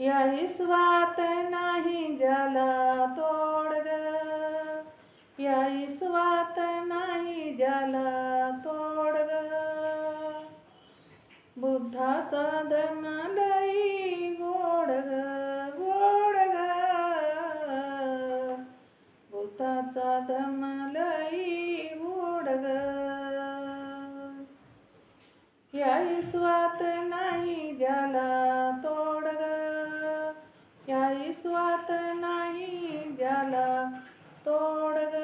या स्वात नाही ज्याला तोडग या स्वात नाही ज्याला तोडग बुद्धाचा धर्म लई गोडग गोडग बुद्धाचा धर्म लई गोडग या स्वात नाही ज्याला तोडग स्वात नाही ज्याला तोडग.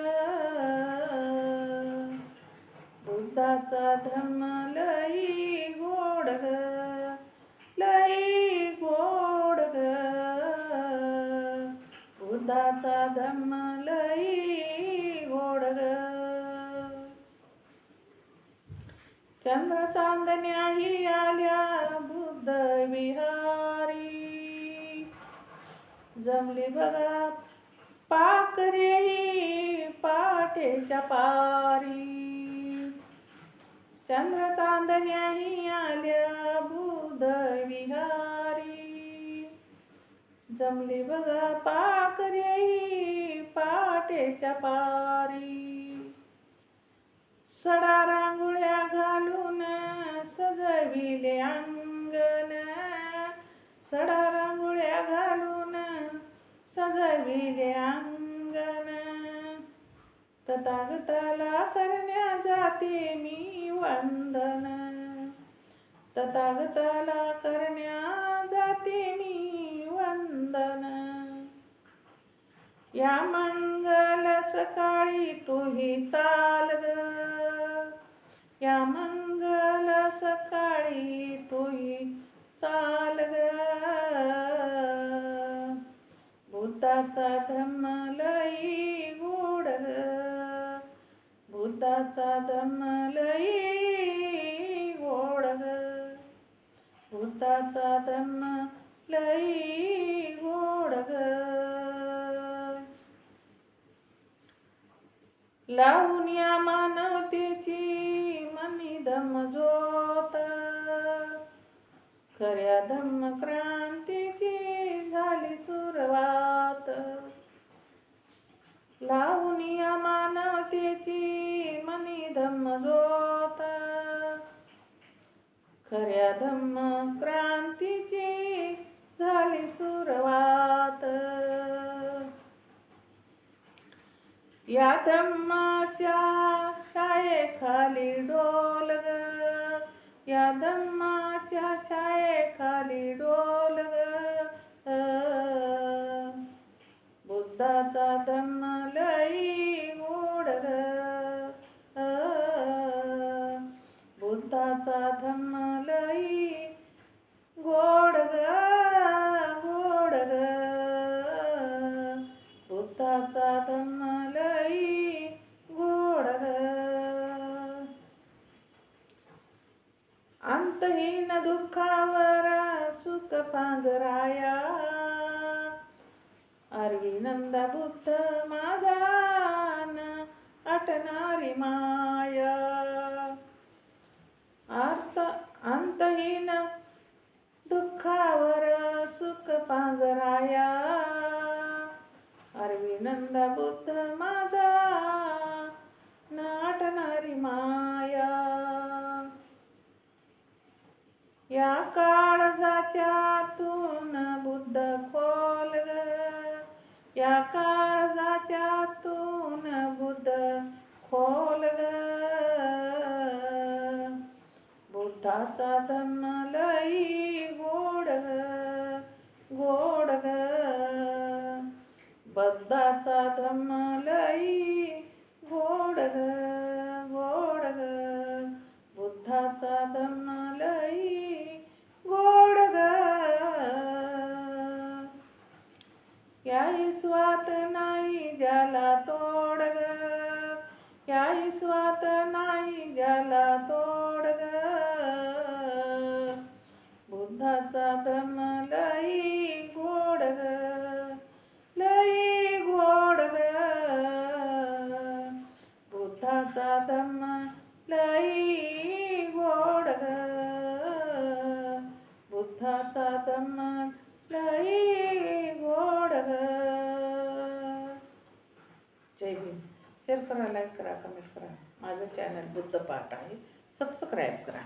बुद्धाचा धम्म लई गोडग लई गोडग. बुद्धाचा धम्म लई गोडग. चंद्र चांदण्याही आल्या बुद्ध विहार. जमली बघा. पाकरेही पाटेच्या पारी. चंद्र चांदण्याही आल्या बुध विहारी. जमली बघा पाकरेही पाटेच्या पारी. सडा रांगोळ्या घालून सजविले अंगण. सडा रांगोळ्या घालून सजविले अंगण. तथागताला करण्या जाते मी वंदन. तथागताला करण्या जाते मी वंदन. या मंगल सकाळी तुही चाल ग या मंगल सकाळी तुही चाल ग बुद्धाचा धम्म लई गोड ग. बुद्धाचा धम्म लई गोड ग. बुद्धाचा धम्म लई गोड ग. लावून या मानवतेची मनी धम्म जोत. खऱ्या धम्म क्रांत लावून या मानवतेची मनी धम्म ज्योत खऱ्या धम्म क्रांतीची झाली सुरवात. या धम्माच्या छायेखाली डोल ग या धम्माच्या छायेखाली डोल ग बुद्धाचा धम्म लई गोड बुद्धाचा धम्म लई गोड ग गोड ग बुद्धाचा धम्म लई गोड ग अंतहीन दुःखावर सुख पांगराया अरविनंद बुद्ध माझा न अटणारी माया. अर्थ अंतहीन दुःखावर सुख पांघराया. अरविनंद बुद्ध माझा नाटणारी माया. या काळजाच्यातून बुद्ध खो काळजाच्या तून बुद्ध खोल ग बुद्धाचा धम्म लई स्वात नाही ज्याला तोड ग या स्वात नाही ज्याला तोड ग बुद्धाचा धर्म लई गोड ग लई गोड ग बुद्धाचा धर्म लई गोड ग बुद्धाचा धर्म लई करा लाईक करा कमेंट करा. माझं चॅनल बुद्ध पाठ आहे. सबस्क्राईब करा.